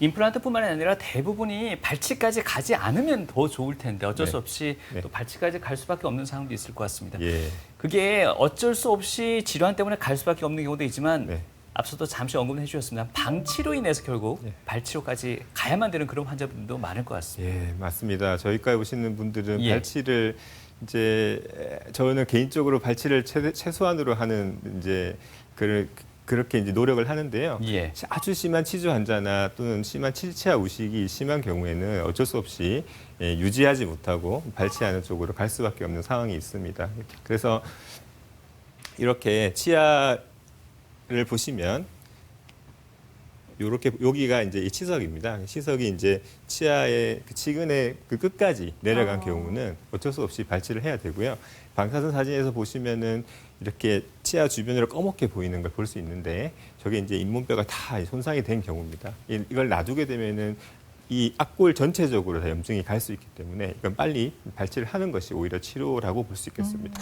임플란트뿐만 아니라 대부분이 발치까지 가지 않으면 더 좋을 텐데 어쩔 수 네. 없이 네. 또 발치까지 갈 수밖에 없는 상황도 있을 것 같습니다. 예. 그게 어쩔 수 없이 질환 때문에 갈 수밖에 없는 경우도 있지만 네. 앞서도 잠시 언급해 주셨습니다. 방치로 인해서 결국 네. 발치로까지 가야만 되는 그런 환자분들도 많을 것 같습니다. 예, 맞습니다. 저희과에 오시는 분들은 예. 발치를 이제 에, 저는 개인적으로 발치를 최, 최소한으로 하는 이제 그 그렇게 이제 노력을 하는데요. 예. 아주 심한 치주 환자나 또는 심한 치치아 우식이 심한 경우에는 어쩔 수 없이 예, 유지하지 못하고 발치하는 쪽으로 갈 수밖에 없는 상황이 있습니다. 그래서 이렇게 치아를 보시면 요렇게 여기가 이제 이 치석입니다. 치석이 이제 치아의 그 치근의 그 끝까지 내려간 아. 경우는 어쩔 수 없이 발치를 해야 되고요. 방사선 사진에서 보시면은 이렇게 치아 주변으로 검게 보이는 걸 볼 수 있는데 저게 이제 잇몸뼈가 다 손상이 된 경우입니다. 이- 이걸 놔두게 되면은 이 악골 전체적으로 다 염증이 갈 수 있기 때문에 이건 빨리 발치를 하는 것이 오히려 치료라고 볼 수 있겠습니다.